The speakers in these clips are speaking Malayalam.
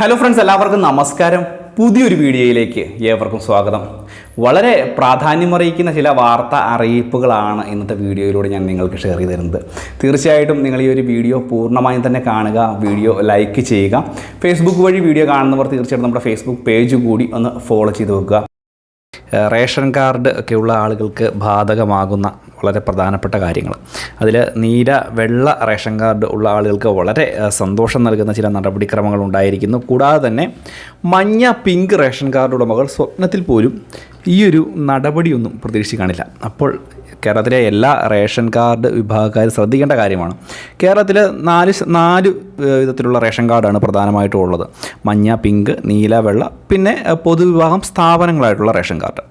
ഹലോ ഫ്രണ്ട്സ് എല്ലാവർക്കും നമസ്കാരം. പുതിയൊരു വീഡിയോയിലേക്ക് ഏവർക്കും സ്വാഗതം. വളരെ പ്രാധാന്യമറിയിക്കുന്ന ചില വാർത്ത അറിയിപ്പുകളാണ് ഇന്നത്തെ വീഡിയോയിലൂടെ ഞാൻ നിങ്ങൾക്ക് ഷെയർ ചെയ്ത് തരുന്നത്. തീർച്ചയായിട്ടും നിങ്ങൾ ഈ ഒരു വീഡിയോ പൂർണമായും തന്നെ കാണുക വീഡിയോ ലൈക്ക് ചെയ്യുക. ഫേസ്ബുക്ക് വഴി വീഡിയോ കാണുന്നവർ തീർച്ചയായിട്ടും നമ്മുടെ ഫേസ്ബുക്ക് പേജ് കൂടി ഒന്ന് ഫോളോ ചെയ്ത് വെക്കുക. റേഷൻ കാർഡ് ഒക്കെയുള്ള ആളുകൾക്ക് ബാധകമാകുന്ന വളരെ പ്രധാനപ്പെട്ട കാര്യങ്ങൾ. അതിൽ നീല വെള്ള റേഷൻ കാർഡ് ഉള്ള ആളുകൾക്ക് വളരെ സന്തോഷം നൽകുന്ന ചില നടപടിക്രമങ്ങൾ ഉണ്ടായിരിക്കുന്നു. കൂടാതെ തന്നെ മഞ്ഞ പിങ്ക് റേഷൻ കാർഡ് ഉടമകൾ സ്വപ്നത്തിൽ പോലും ഈ ഒരു നടപടിയൊന്നും പ്രതീക്ഷിക്കാനില്ല. അപ്പോൾ കേരളത്തിലെ എല്ലാ റേഷൻ കാർഡ് വിഭാഗക്കാരും ശ്രദ്ധിക്കേണ്ട കാര്യമാണ്. കേരളത്തിൽ നാല് നാല് വിധത്തിലുള്ള റേഷൻ കാർഡാണ് പ്രധാനമായിട്ടും ഉള്ളത്. മഞ്ഞ പിങ്ക് നീല വെള്ള പിന്നെ പൊതുവിഭാഗം സ്ഥാപനങ്ങളായിട്ടുള്ള റേഷൻ കാർഡ്.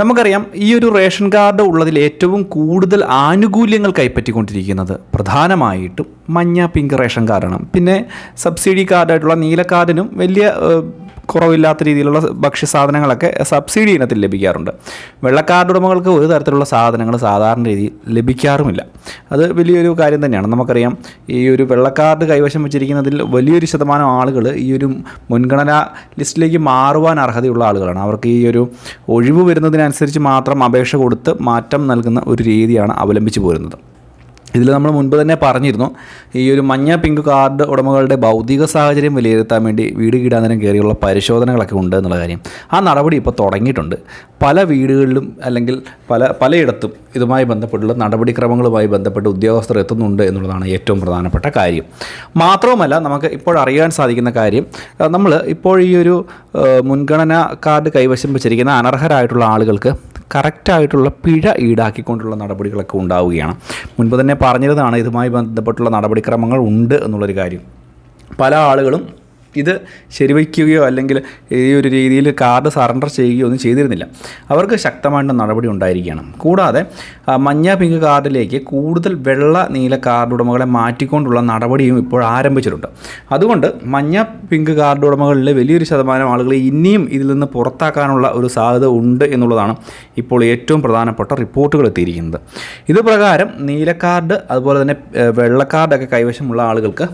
നമുക്കറിയാം ഈ ഒരു റേഷൻ കാർഡ് ഉള്ളതിൽ ഏറ്റവും കൂടുതൽ ആനുകൂല്യങ്ങൾ കൈപ്പറ്റിക്കൊണ്ടിരിക്കുന്നത് പ്രധാനമായിട്ടും മഞ്ഞ പിങ്ക് റേഷൻ കാർഡാണ്. പിന്നെ സബ്സിഡി കാർഡായിട്ടുള്ള നീല കാർഡിനും വലിയ കുറവില്ലാത്ത രീതിയിലുള്ള ഭക്ഷ്യസാധനങ്ങളൊക്കെ സബ്സിഡി ഇനത്തിൽ ലഭിക്കാറുണ്ട്. വെള്ളക്കാർഡ് ഉടമകൾക്ക് ഒരു തരത്തിലുള്ള സാധനങ്ങൾ സാധാരണ രീതിയിൽ ലഭിക്കാറുമില്ല. അത് വലിയൊരു കാര്യം തന്നെയാണ്. നമുക്കറിയാം ഈ ഒരു വെള്ളക്കാർഡ് കൈവശം വെച്ചിരിക്കുന്നതിൽ വലിയൊരു ശതമാനം ആളുകൾ ഈ ഒരു മുൻഗണനാ ലിസ്റ്റിലേക്ക് മാറുവാൻ അർഹതയുള്ള ആളുകളാണ്. അവർക്ക് ഈ ഒരു ഒഴിവ് വരുന്നതിനനുസരിച്ച് മാത്രം അപേക്ഷ കൊടുത്ത് മാറ്റം നൽകുന്ന ഒരു രീതിയാണ് അവലംബിച്ച് പോരുന്നത്. ഇതിൽ നമ്മൾ മുൻപ് തന്നെ പറഞ്ഞിരുന്നു ഈ ഒരു മഞ്ഞ പിങ്ക് കാർഡ് ഉടമകളുടെ ഭൗതിക സാഹചര്യം വിലയിരുത്താൻ വേണ്ടി വീട് കീടാന്തരം കയറിയുള്ള പരിശോധനകളൊക്കെ ഉണ്ട് എന്നുള്ള കാര്യം. ആ നടപടി ഇപ്പോൾ തുടങ്ങിയിട്ടുണ്ട്. പല വീടുകളിലും അല്ലെങ്കിൽ പല പലയിടത്തും ഇതുമായി ബന്ധപ്പെട്ടുള്ള നടപടിക്രമങ്ങളുമായി ബന്ധപ്പെട്ട് ഉദ്യോഗസ്ഥർ എത്തുന്നുണ്ട് എന്നുള്ളതാണ് ഏറ്റവും പ്രധാനപ്പെട്ട കാര്യം. മാത്രവുമല്ല നമുക്ക് ഇപ്പോൾ അറിയാൻ സാധിക്കുന്ന കാര്യം നമ്മൾ ഇപ്പോൾ ഈ ഒരു മുൻഗണന കാർഡ് കൈവശം വെച്ചിരിക്കുന്ന അനർഹരായിട്ടുള്ള ആളുകൾക്ക് കറക്റ്റായിട്ടുള്ള പിഴ ഈടാക്കിക്കൊണ്ടുള്ള നടപടികളൊക്കെ ഉണ്ടാവുകയാണ്. മുൻപ് തന്നെ പറഞ്ഞതാണ് ഇതുമായി ബന്ധപ്പെട്ടുള്ള നടപടിക്രമങ്ങൾ ഉണ്ട് എന്നുള്ളൊരു കാര്യം. പല ആളുകളും ഇത് ശരിവയ്ക്കുകയോ അല്ലെങ്കിൽ ഈ ഒരു രീതിയിൽ കാർഡ് സറണ്ടർ ചെയ്യുകയോ ഒന്നും ചെയ്തിരുന്നില്ല. അവർക്ക് ശക്തമായിട്ട് നടപടി ഉണ്ടായിരിക്കണം കൂടാതെ മഞ്ഞ പിങ്ക് കാർഡിലേക്ക് കൂടുതൽ വെള്ള നീല കാർഡ് ഉടമകളെ മാറ്റിക്കൊണ്ടുള്ള നടപടിയും ഇപ്പോൾ ആരംഭിച്ചിട്ടുണ്ട്. അതുകൊണ്ട് മഞ്ഞ പിങ്ക് കാർഡ് ഉടമകളിലെ വലിയൊരു ശതമാനം ആളുകളെ ഇനിയും ഇതിൽ നിന്ന് പുറത്താക്കാനുള്ള ഒരു സാധ്യത ഉണ്ട് എന്നുള്ളതാണ് ഇപ്പോൾ ഏറ്റവും പ്രധാനപ്പെട്ട റിപ്പോർട്ടുകൾ എത്തിയിരിക്കുന്നത്. ഇത് പ്രകാരം നീല കാർഡ് അതുപോലെ തന്നെ വെള്ള കാർഡൊക്കെ കൈവശമുള്ള ആളുകൾക്ക്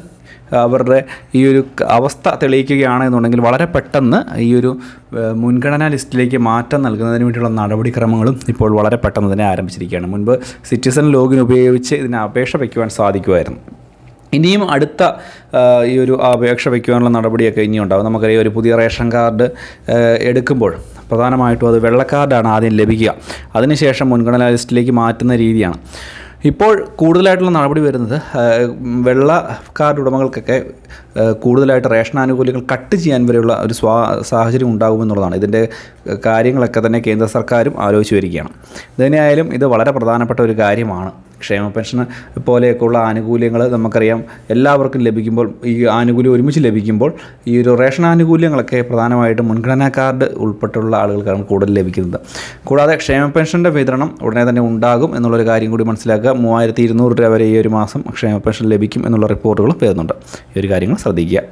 അവരുടെ ഈ ഒരു അവസ്ഥ അവസ്ഥ തെളിയിക്കുകയാണെന്നുണ്ടെങ്കിൽ വളരെ പെട്ടെന്ന് ഈ ഒരു മുൻഗണനാ ലിസ്റ്റിലേക്ക് മാറ്റം നൽകുന്നതിന് വേണ്ടിയുള്ള നടപടിക്രമങ്ങളും ഇപ്പോൾ വളരെ പെട്ടെന്ന് തന്നെ ആരംഭിച്ചിരിക്കുകയാണ്. മുൻപ് സിറ്റിസൺ ലോഗിൻ ഉപയോഗിച്ച് ഇതിന് അപേക്ഷ വയ്ക്കുവാൻ സാധിക്കുമായിരുന്നു. ഇനിയും അടുത്ത ഈ ഒരു അപേക്ഷ വയ്ക്കുവാനുള്ള നടപടിയൊക്കെ ഇനിയും ഉണ്ടാകും നമുക്കറിയാം ഒരു പുതിയ റേഷൻ കാർഡ് എടുക്കുമ്പോൾ പ്രധാനമായിട്ടും അത് വെള്ള കാർഡാണ് ആദ്യം ലഭിക്കുക. അതിനുശേഷം മുൻഗണനാ ലിസ്റ്റിലേക്ക് മാറ്റുന്ന രീതിയാണ്. ഇപ്പോൾ കൂടുതലായിട്ടുള്ള നടപടി വരുന്നത് വെള്ള കാർഡ് ഉടമകൾക്കൊക്കെ കൂടുതലായിട്ട് റേഷൻ ആനുകൂല്യങ്ങൾ കട്ട് ചെയ്യാൻ വരെയുള്ള ഒരു സ്വാ സാഹചര്യം ഉണ്ടാകുമെന്നുള്ളതാണ് ഇതിന്റെ കാര്യങ്ങളൊക്കെ തന്നെ കേന്ദ്ര സർക്കാരും ആലോചിച്ച് വരികയാണ്. ഇതിനായാലും ഇത് വളരെ പ്രധാനപ്പെട്ട ഒരു കാര്യമാണ്. ക്ഷേമ പെൻഷൻ പോലെയൊക്കെയുള്ള ആനുകൂല്യങ്ങൾ നമുക്കറിയാം. എല്ലാവർക്കും ലഭിക്കുമ്പോൾ ഈ ആനുകൂല്യം ഒരുമിച്ച് ലഭിക്കുമ്പോൾ ഈ ഒരു റേഷൻ ആനുകൂല്യങ്ങളൊക്കെ പ്രധാനമായിട്ടും മുൻഗണനാ കാർഡ് ഉൾപ്പെട്ടുള്ള ആളുകൾക്കാണ് കൂടുതൽ ലഭിക്കുന്നത്. കൂടാതെ ക്ഷേമ പെൻഷന്റെ വിതരണം ഉടനെ തന്നെ ഉണ്ടാകും എന്നുള്ളൊരു കാര്യം കൂടി മനസ്സിലാക്കുക. മൂവായിരത്തി ഇരുന്നൂറ് രൂപ വരെ ഈ ഒരു മാസം ക്ഷേമ പെൻഷൻ ലഭിക്കും എന്നുള്ള റിപ്പോർട്ടുകളും വരുന്നുണ്ട്. ഈ ഒരു കാര്യങ്ങൾ ശ്രദ്ധിക്കുക.